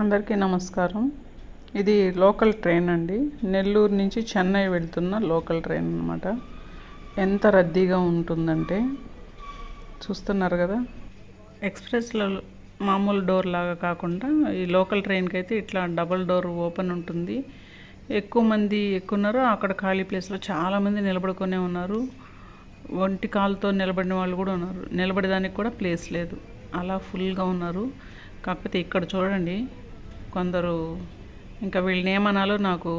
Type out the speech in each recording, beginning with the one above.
అందరికీ నమస్కారం. ఇది లోకల్ ట్రైన్ అండి. నెల్లూరు నుంచి చెన్నై వెళ్తున్న లోకల్ ట్రైన్ అనమాట ఎంత రద్దీగా ఉంటుందంటే చూస్తున్నారు కదా? ఎక్స్ప్రెస్లో మామూలు డోర్ లాగా కాకుండా ఈ లోకల్ ట్రైన్కి అయితే ఇట్లా డబల్ డోర్ ఓపెన్ ఉంటుంది. ఎక్కువ మంది ఎక్కున్నారు అక్కడ ఖాళీ ప్లేస్లో చాలామంది నిలబడుకునే ఉన్నారు. ఒంటి కాలుతో నిలబడిన వాళ్ళు కూడా ఉన్నారు. నిలబడడానికి కూడా ప్లేస్ లేదు. అలా ఫుల్గా ఉన్నారు. కాకపోతే ఇక్కడ చూడండి కొందరు ఇంకా వీళ్ళని ఏమనాలో నాకు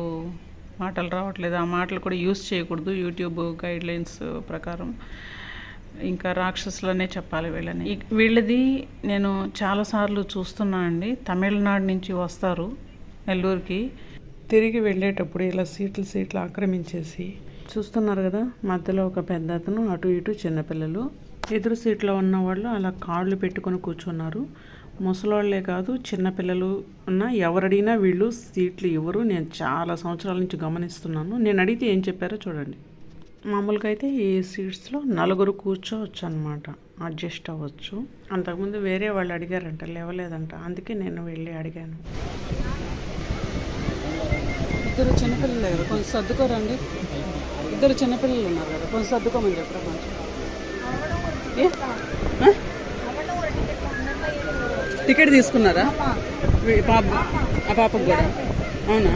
మాటలు రావట్లేదు. ఆ మాటలు కూడా యూస్ చేయకూడదు. యూట్యూబ్ గైడ్లైన్స్ ప్రకారం ఇంకా రాక్షసులనే చెప్పాలి వీళ్ళని. వీళ్ళది నేను చాలాసార్లు చూస్తున్నా అండి. తమిళనాడు నుంచి వస్తారు నెల్లూరుకి. తిరిగి వెళ్ళేటప్పుడు ఇలా సీట్లు సీట్లు ఆక్రమించేసి చూస్తున్నారు కదా మధ్యలో ఒక పెద్ద అతను అటు ఇటు చిన్నపిల్లలు ఎదురు సీట్లో ఉన్న వాళ్ళు అలా కాళ్ళు పెట్టుకొని కూర్చున్నారు. ముసలోళ్ళే కాదు చిన్నపిల్లలు ఉన్న ఎవరడిగినా వీళ్ళు సీట్లు ఇవ్వరు. నేను చాలా సంవత్సరాల నుంచి గమనిస్తున్నాను. నేను అడిగితే ఏం చెప్పారో చూడండి. మామూలుగా అయితే ఈ సీట్స్లో నలుగురు కూర్చోవచ్చు అనమాట అడ్జస్ట్ అవ్వచ్చు. అంతకుముందు వేరే వాళ్ళు అడిగారంట లేవలేదంట. అందుకే నేను వెళ్ళి అడిగాను. ఇద్దరు చిన్నపిల్లలే కదా. కొంచెం సర్దుకోరండి. ఇద్దరు చిన్నపిల్లలు ఉన్నారు కదా. కొంచెం సర్దుకోమని చెప్పరా కొంచెం? టికెట్ తీసుకున్నారా పాప ఆ పాపకు కూడా అవునా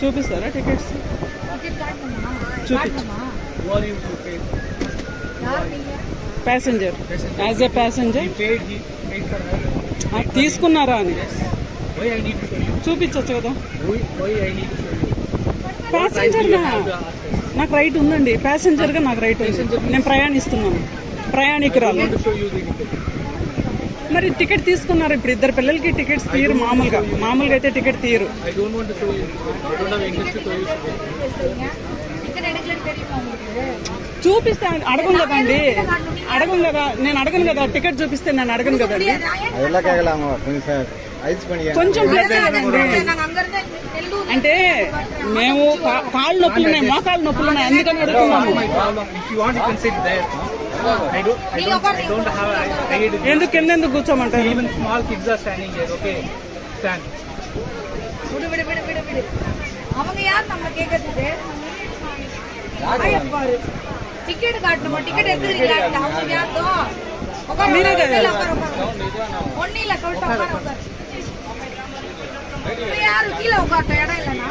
చూపిస్తారా టికెట్స్ చూపించు? Passenger as a passenger. తీసుకున్నారా అని? చూపించచ్చు కదా? ప్యాసింజర్గా. నాకు రైట్ ఉందండి ప్యాసింజర్గా నాకు రైట్ ఉంది నేను ప్రయాణిస్తున్నాను ప్రయాణికురాలు. మరి టికెట్ తీసుకున్నారు ఇప్పుడు ఇద్దరు పిల్లలకి టికెట్స్ తీయరు మామూలుగా. మామూలుగా అయితే టికెట్ తీయరు చూపిస్తే అడగను కదండి. అడగను కదా. నేను అడగను కదా. టికెట్ చూపిస్తే నేను అడగను కదండి. కొంచెం అంటే మేము కాళ్ళు నొప్పులు ఉన్నాయి మోకాళ్ళు నొప్పులు ఉన్నాయి అందుకని అడుగుతున్నాము. My problem. If you want, you can sit there. I don't. I don't. I don't have. I paid. ఎందుకు కింద ఎందుకు కూర్చోమంటారు Even small kids are standing here. Okay, stand. விடு விடு விடு விடு விடு அவங்க யார் நம்ம கேட்கறதுக்கு பாரு டிக்கெட் காட்டணுமா டிக்கெட் எடுத்துக்கிறீங்களா அவங்க யாருதோ உட்காரு மீரே உட்காரு, கேளு. உட்காரு, உட்காரு. ஒண்ணும் இல்ல சொல்லிட்டு உட்காரு உட்காரு இப்ப யாரு கீழே உட்காரட்டும் இடம் இல்லைன்னா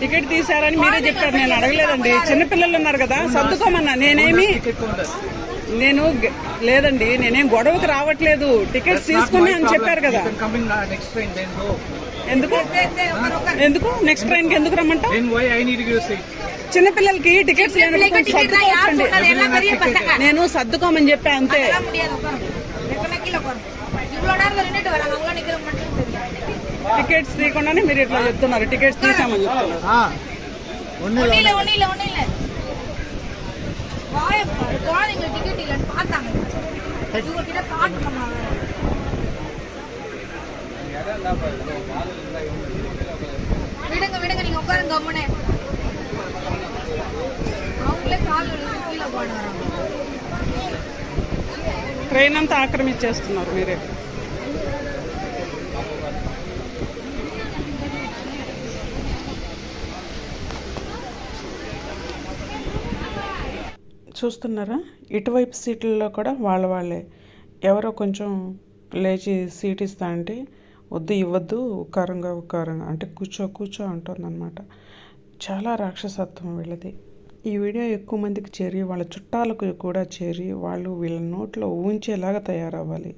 టికెట్ తీశారని మీరే చెప్పారు. నేను అడగలేదండి. చిన్నపిల్లలు ఉన్నారు కదా సర్దుకోమన్నా. నేనేమి నేను లేదండి. నేనేం గొడవకి రావట్లేదు. టికెట్స్ తీసుకుని అని చెప్పారు కదా. ఎందుకు? ఎందుకు? నెక్స్ట్ ట్రైన్కి ఎందుకు రమ్మంటా చిన్నపిల్లలకి టికెట్స్ నేను సర్దుకోమని చెప్పా అంతే. அதெல்லாம் முடியாது உட்காரு எத்தனை கீழே உட்காரு இவ்வளவு நேரம் நின்னுட்டு வராங்க அவங்களும் நிக்கிற மட்டும் தெரியும் టికెట్స్ తీయకుండానే మీరు ఇట్లా చెప్తున్నారు టికెట్స్ తీసామని చెప్తున్నారు ஆ ஒன்றும் ஒண்ணு இல்ல ஒண்ணு இல்ல ஒண்ணு இல்ல வாய பாரு குழந்தைங்க டிக்கெட் இல்லன்னு பார்த்தாங்க இவங்க கிட்ட காட்டணுமா விடுங்க விடுங்க நீங்க உட்காருங்க கம்முனே அவங்களே கால் விழுந்து கீழே போடுறாங்க ట్రైన్ అంతా ఆక్రమించేస్తున్నారు మీరే చూస్తున్నారా? ఇటువైపు సీట్లలో కూడా వాళ్ళ వాళ్ళే. ఎవరో కొంచెం లేచి సీట్ ఇస్తా అంటే వద్దు ఇవ్వద్దు ఉకారంగా ఉకారంగా అంటే కూర్చో కూర్చో అంటుందన్నమాట. చాలా రాక్షసత్వం వీళ్ళది. ఈ వీడియో ఎక్కువ మందికి చేరి వాళ్ళ చుట్టాలకు కూడా చేరి వాళ్ళు వీళ్ళ నోట్లో ఊహించేలాగా తయారవ్వాలి.